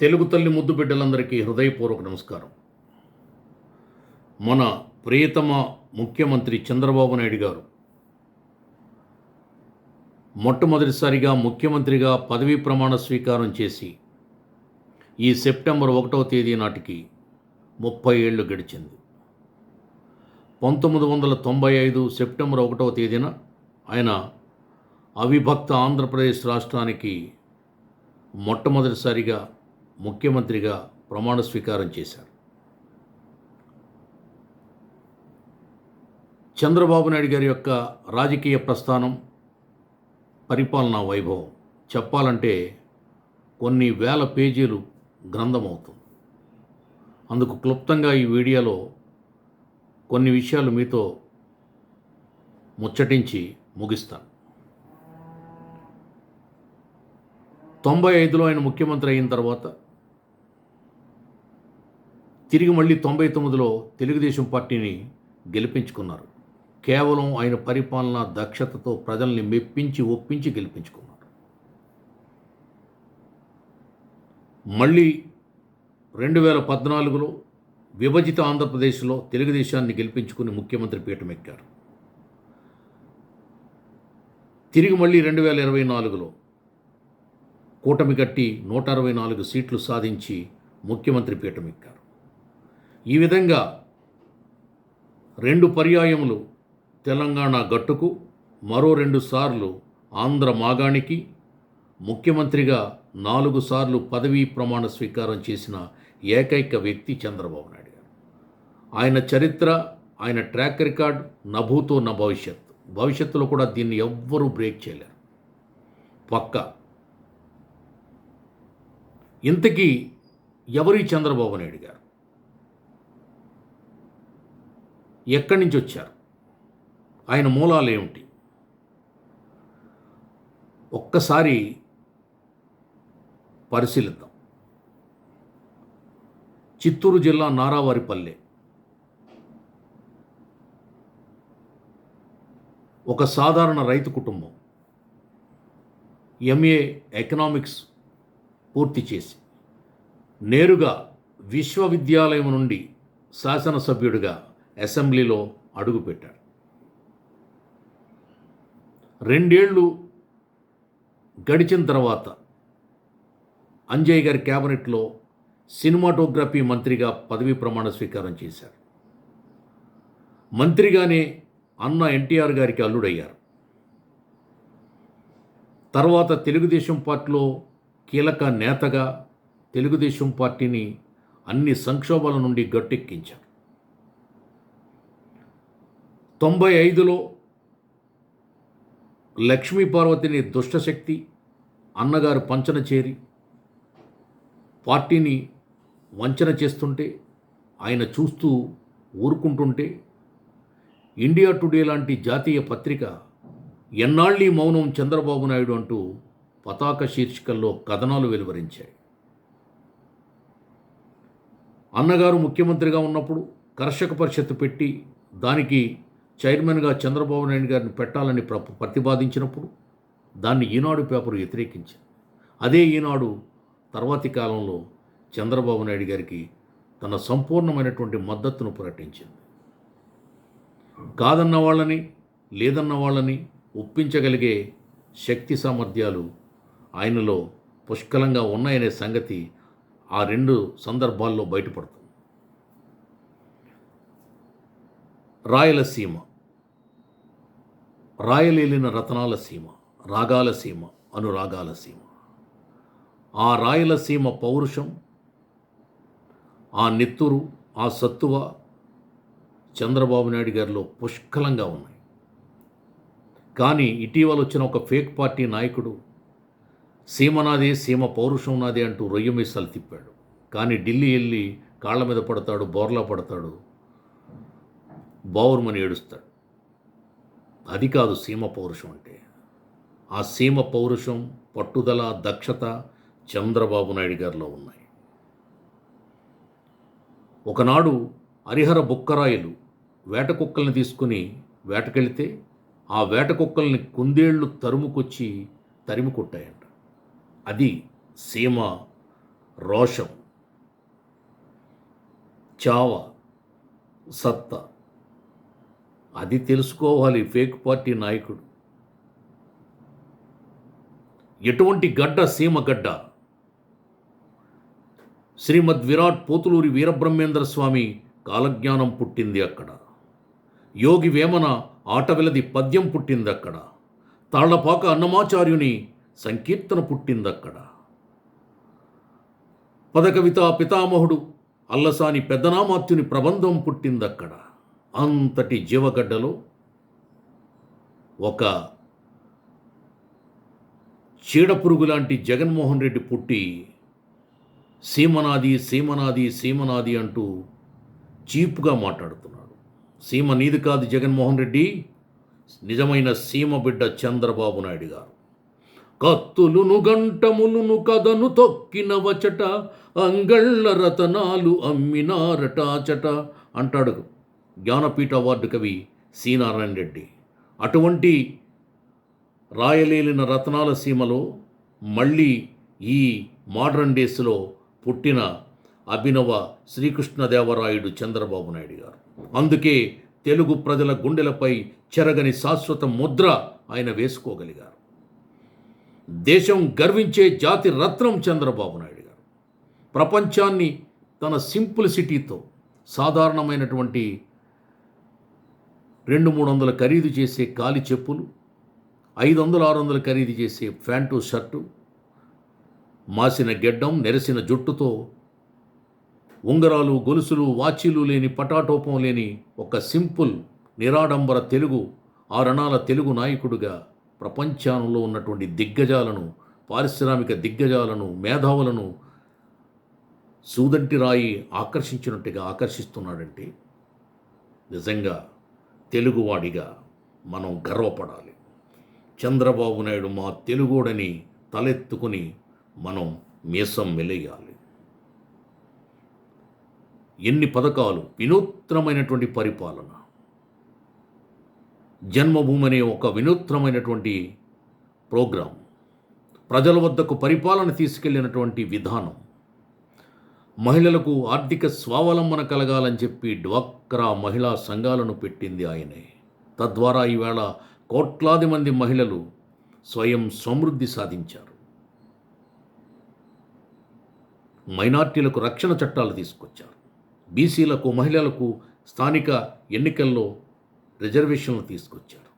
తెలుగు తల్లి ముద్దు బిడ్డలందరికీ హృదయపూర్వక నమస్కారం. మన ప్రియతమ ముఖ్యమంత్రి చంద్రబాబు నాయుడు గారు మొట్టమొదటిసారిగా ముఖ్యమంత్రిగా పదవీ ప్రమాణ స్వీకారం చేసి ఈ సెప్టెంబర్ ఒకటవ తేదీ నాటికి ముప్పై ఏళ్ళు గడిచింది. పంతొమ్మిది వందల తొంభై ఐదు సెప్టెంబర్ ఒకటవ తేదీన ఆయన అవిభక్త ఆంధ్రప్రదేశ్ రాష్ట్రానికి మొట్టమొదటిసారిగా ముఖ్యమంత్రిగా ప్రమాణ స్వీకారం చేశారు. చంద్రబాబు నాయుడు గారి యొక్క రాజకీయ ప్రస్థానం పరిపాలనా వైభవం చెప్పాలంటే కొన్ని వేల పేజీలు గ్రంథం అవుతుంది అందుకు క్లుప్తంగా ఈ వీడియోలో కొన్ని విషయాలు మీతో ముచ్చటించి ముగిస్తాను. తొంభై ఐదులో ఆయన ముఖ్యమంత్రి అయిన తర్వాత తిరిగి మళ్ళీ తొంభై తొమ్మిదిలో తెలుగుదేశం పార్టీని గెలిపించుకున్నారు. కేవలం ఆయన పరిపాలన దక్షతతో ప్రజల్ని మెప్పించి ఒప్పించి గెలిపించుకున్నారు. మళ్ళీ రెండు వేల పద్నాలుగులో విభజిత ఆంధ్రప్రదేశ్లో తెలుగుదేశాన్ని గెలిపించుకుని ముఖ్యమంత్రి పీఠం ఎక్కారు తిరిగి మళ్ళీ రెండు వేల ఇరవై నాలుగులో కూటమి కట్టి నూట అరవై నాలుగు సీట్లు సాధించి ముఖ్యమంత్రి పీఠం ఎక్కారు ఈ విధంగా రెండు పర్యాయములు తెలంగాణ గట్టుకు మరో రెండు సార్లు ఆంధ్ర మాగాణికి ముఖ్యమంత్రిగా నాలుగు సార్లు పదవీ ప్రమాణ స్వీకారం చేసిన ఏకైక వ్యక్తి చంద్రబాబు నాయుడు గారు. ఆయన చరిత్ర ఆయన ట్రాక్ రికార్డ్ నభూతో నా భవిష్యత్. భవిష్యత్తులో కూడా దీన్ని ఎవ్వరూ బ్రేక్ చేయలేరు. పక్కా. ఇంతకీ ఎవరి చంద్రబాబు నాయుడు గారు? ఎక్కడి నుంచి వచ్చారు? ఆయన మూలాలు ఏమిటి? ఒక్కసారి పరిశీలిద్దాం. చిత్తూరు జిల్లా నారావారిపల్లె. ఒక సాధారణ రైతు కుటుంబం. ఎంఏ ఎకనామిక్స్ పూర్తి చేసి నేరుగా విశ్వవిద్యాలయం నుండి శాసనసభ్యుడిగా అసెంబ్లీలో అడుగుపెట్టారు రెండేళ్ళు గడిచిన తర్వాత అంజయ్ గారి క్యాబినెట్లో సినిమాటోగ్రఫీ మంత్రిగా పదవీ ప్రమాణ స్వీకారం చేశారు. మంత్రిగానే అన్న ఎన్టీఆర్ గారికి అల్లుడయ్యారు. తర్వాత తెలుగుదేశం పార్టీలో కీలక నేతగా తెలుగుదేశం పార్టీని అన్ని సంక్షోభాల నుండి గట్టెక్కించారు. తొంభై ఐదులో లక్ష్మీ పార్వతిని దుష్టశక్తి అన్నగారు పంచన చేరి పార్టీని వంచన చేస్తుంటే ఆయన చూస్తూ ఊరుకుంటుంటే ఇండియా టుడే లాంటి జాతీయ పత్రిక ఎన్నాళ్ళీ మౌనం చంద్రబాబు నాయుడు అంటూ పతాక శీర్షికల్లో కథనాలు వెలువరించాయి. అన్నగారు ముఖ్యమంత్రిగా ఉన్నప్పుడు కర్షక పరిషత్తు పెట్టి దానికి చైర్మన్గా చంద్రబాబు నాయుడు గారిని పెట్టాలని ప్ర ప్రతిపాదించినప్పుడు దాన్ని ఈనాడు పేపర్ వ్యతిరేకించింది. అదే ఈనాడు తర్వాతి కాలంలో చంద్రబాబు నాయుడు గారికి తన సంపూర్ణమైనటువంటి మద్దతును ప్రకటించింది. కాదన్న వాళ్ళని లేదన్న వాళ్ళని ఒప్పించగలిగే శక్తి సామర్థ్యాలు ఆయనలో పుష్కలంగా ఉన్నాయనే సంగతి ఆ రెండు సందర్భాల్లో బయటపడుతుంది. రాయలసీమ రాయలేలిన రతనాల సీమ రాగాల సీమ అనురాగాల సీమ. ఆ రాయలసీమ పౌరుషం ఆ నెత్తురు ఆ సత్తువ చంద్రబాబు నాయుడు గారిలో పుష్కలంగా ఉన్నాయి. కానీ ఇటీవల వచ్చిన ఒక ఫేక్ పార్టీ నాయకుడు సీమ నాదే సీమ పౌరుషం నాదే అంటూ రొయ్య మీసాలు తిప్పాడు. కానీ ఢిల్లీ వెళ్ళి కాళ్ళ మీద పడతాడు బోర్లా పడతాడు బావురుమని ఏడుస్తాడు. అది కాదు సీమ పౌరుషం అంటే. ఆ సీమ పౌరుషం పట్టుదల దక్షత చంద్రబాబు నాయుడు గారిలో ఉన్నాయి. ఒకనాడు హరిహర బుక్కరాయలు వేట కుక్కల్ని తీసుకుని వేటకెళితే ఆ వేట కుక్కల్ని కుందేళ్ళు తరుముకొచ్చి తరిమి కొట్టాయంట. అది సీమ రోషం చావ సత్తా అది తెలుసుకోవాలి ఫేక్ పార్టీ నాయకుడు. ఎటువంటి గడ్డ సీమ గడ్డ? శ్రీమద్ విరాట్ పోతులూరి వీరబ్రహ్మేంద్ర స్వామి కాలజ్ఞానం పుట్టింది అక్కడ. యోగి వేమన ఆటవిలది పద్యం పుట్టింది అక్కడ. తాళ్ళపాక అన్నమాచార్యుని సంకీర్తన పుట్టిందక్కడ పదకవిత పితామహుడు అల్లసాని పెద్దనామాత్యుని ప్రబంధం పుట్టిందక్కడ అంతటి జీవగడ్డలో ఒక చీడపురుగు లాంటి జగన్మోహన్ రెడ్డి పుట్టి సీమనాది సీమనాది సీమనాది అంటూ చీప్గా మాట్లాడుతున్నాడు. సీమ నీది కాదు జగన్మోహన్ రెడ్డి నిజమైన సీమ బిడ్డ చంద్రబాబు నాయుడు గారు. కత్తులును గంటములును కథను తొక్కిన వచట అంగళ్ళ రతనాలు అమ్మినారటాచట అంటాడు. జ్ఞానపీఠ అవార్డు కవి సి నారాయణ రెడ్డి. అటువంటి రాయలేలిన రత్నాల సీమలో మళ్ళీ ఈ మోడర్న్ డేస్లో పుట్టిన అభినవ శ్రీకృష్ణదేవరాయుడు చంద్రబాబు నాయుడు గారు. అందుకే తెలుగు ప్రజల గుండెలపై చెరగని శాశ్వత ముద్ర ఆయన వేసుకోగలిగారు. దేశం గర్వించే జాతి రత్నం చంద్రబాబు నాయుడు గారు. ప్రపంచాన్ని తన సింప్లిసిటీతో సాధారణమైనటువంటి రెండు మూడు వందల ఖరీదు చేసే కాలి చెప్పులు ఐదు వందలు ఆరు వందలు ఖరీదు చేసే ప్యాంటు షర్టు మాసిన గెడ్డం నెరసిన జుట్టుతో ఉంగరాలు గొలుసులు వాచీలు లేని పటాటోపం లేని ఒక సింపుల్ నిరాడంబర తెలుగు ఆ రణాల తెలుగు నాయకుడిగా ప్రపంచంలో ఉన్నటువంటి దిగ్గజాలను పారిశ్రామిక దిగ్గజాలను మేధావులను సూదంటి రాయి ఆకర్షించినట్టుగా ఆకర్షిస్తున్నాడంటే నిజంగా తెలుగువాడిగా మనం గర్వపడాలి. చంద్రబాబు నాయుడు మా తెలుగోడని తలెత్తుకుని మనం మీసం మెలేయాలి. ఎన్ని పథకాలు? వినూత్నమైనటువంటి పరిపాలన. జన్మభూమి అనే ఒక వినూత్నమైనటువంటి ప్రోగ్రాం. ప్రజల వద్దకు పరిపాలన తీసుకెళ్ళినటువంటి విధానం. మహిళలకు ఆర్థిక స్వావలంబన కలగాలని చెప్పి డ్వాక్రా మహిళా సంఘాలను పెట్టింది ఆయనే. తద్వారా ఈవేళ కోట్లాది మంది మహిళలు స్వయం సమృద్ధి సాధించారు. మైనార్టీలకు రక్షణ చట్టాలు తీసుకొచ్చారు. బీసీలకు మహిళలకు స్థానిక ఎన్నికల్లో రిజర్వేషన్లు తీసుకొచ్చారు.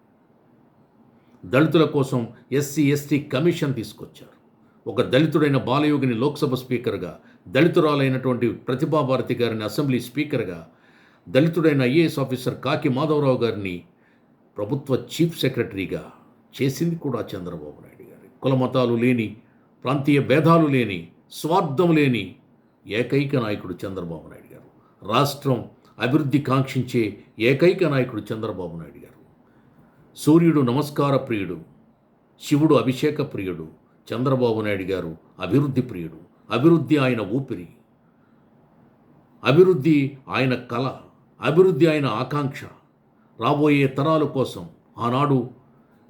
దళితుల కోసం ఎస్సీ ఎస్టీ కమిషన్ తీసుకొచ్చారు. ఒక దళితుడైన బాలయోగిని లోక్సభ స్పీకర్గా దళితురాలైనటువంటి ప్రతిభాభారతి గారిని అసెంబ్లీ స్పీకర్గా దళితుడైన ఐఏఎస్ ఆఫీసర్ కాకి మాధవరావు గారిని ప్రభుత్వ చీఫ్ సెక్రటరీగా చేసింది కూడా చంద్రబాబు నాయుడు గారి. కుల మతాలు లేని ప్రాంతీయ భేదాలు లేని స్వార్థం లేని ఏకైక నాయకుడు చంద్రబాబు నాయుడు గారు. రాష్ట్రం అభివృద్ధి కాంక్షించే ఏకైక నాయకుడు చంద్రబాబు నాయుడు గారు. సూర్యుడు నమస్కార ప్రియుడు శివుడు అభిషేక ప్రియుడు చంద్రబాబు నాయుడు గారు అభివృద్ధి ప్రియుడు. అభివృద్ధి ఆయన ఊపిరి. అభివృద్ధి ఆయన కళ అభివృద్ధి ఆయన ఆకాంక్ష. రాబోయే తరాల కోసం ఆనాడు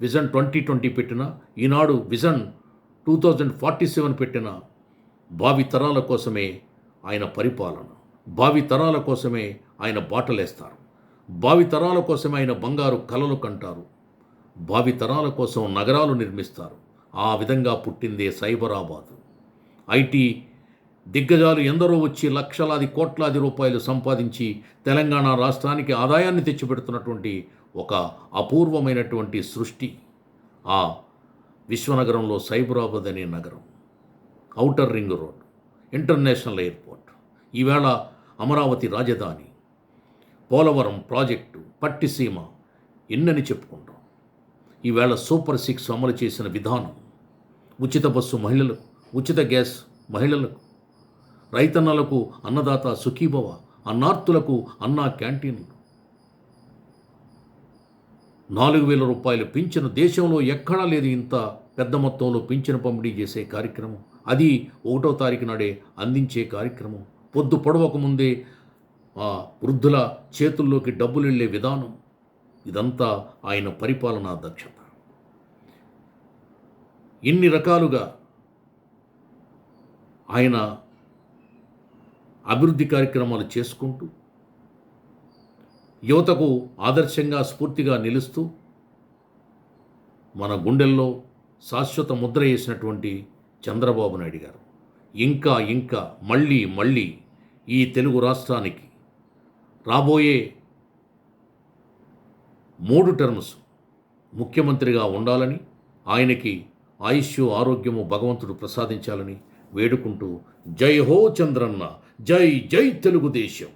విజన్ ట్వంటీ ట్వంటీ పెట్టిన ఈనాడు vision two thousand forty seven పెట్టిన భావి తరాల కోసమే ఆయన పరిపాలన. భావి తరాల కోసమే ఆయన బాటలేస్తారు. భావి తరాల కోసమే ఆయన బంగారు కలలు కంటారు. భావి తరాల కోసం నగరాలు నిర్మిస్తారు. ఆ విధంగా పుట్టిందే సైబరాబాదు. ఐటీ దిగ్గజాలు ఎందరో వచ్చి లక్షలాది కోట్లాది రూపాయలు సంపాదించి తెలంగాణ రాష్ట్రానికి ఆదాయాన్ని తెచ్చిపెడుతున్నటువంటి ఒక అపూర్వమైనటువంటి సృష్టి. ఆ విశ్వనగరంలో సైబరాబాద్ అనే నగరం outer ring road international airport ఈవేళ అమరావతి రాజధాని పోలవరం ప్రాజెక్టు పట్టిసీమ ఎన్నని చెప్పుకుంటాం. ఈవేళ సూపర్ సిక్స్ అమలు చేసిన విధానం ఉచిత బస్సు మహిళలకు ఉచిత గ్యాస్ మహిళలకు రైతన్నలకు అన్నదాత సుఖీభవ అన్నార్తులకు అన్నా క్యాంటీన్లు నాలుగు వేల రూపాయలు పింఛను దేశంలో ఎక్కడా లేదు ఇంత పెద్ద మొత్తంలో పింఛను పంపిణీ చేసే కార్యక్రమం. అది ఒకటో తారీఖు నాడే అందించే కార్యక్రమం. పొద్దు పొడవక ముందే ఆ వృద్ధుల చేతుల్లోకి డబ్బులు వెళ్ళే విధానం. ఇదంతా ఆయన పరిపాలనా దక్షత. ఇన్ని రకాలుగా ఆయన అభివృద్ధి కార్యక్రమాలు చేసుకుంటూ యువతకు ఆదర్శంగా స్ఫూర్తిగా నిలుస్తూ మన గుండెల్లో శాశ్వత ముద్ర వేసినటువంటి చంద్రబాబు నాయుడు గారు. ఇంకా ఇంకా మళ్ళీ మళ్ళీ ఈ తెలుగు రాష్ట్రానికి రాబోయే మూడు టర్మ్స్ ముఖ్యమంత్రిగా ఉండాలని ఆయనకి ఆయుష్ ఆరోగ్యము భగవంతుడు ప్రసాదించాలని వేడుకుంటూ జై హో చంద్రన్న జై జై తెలుగుదేశం.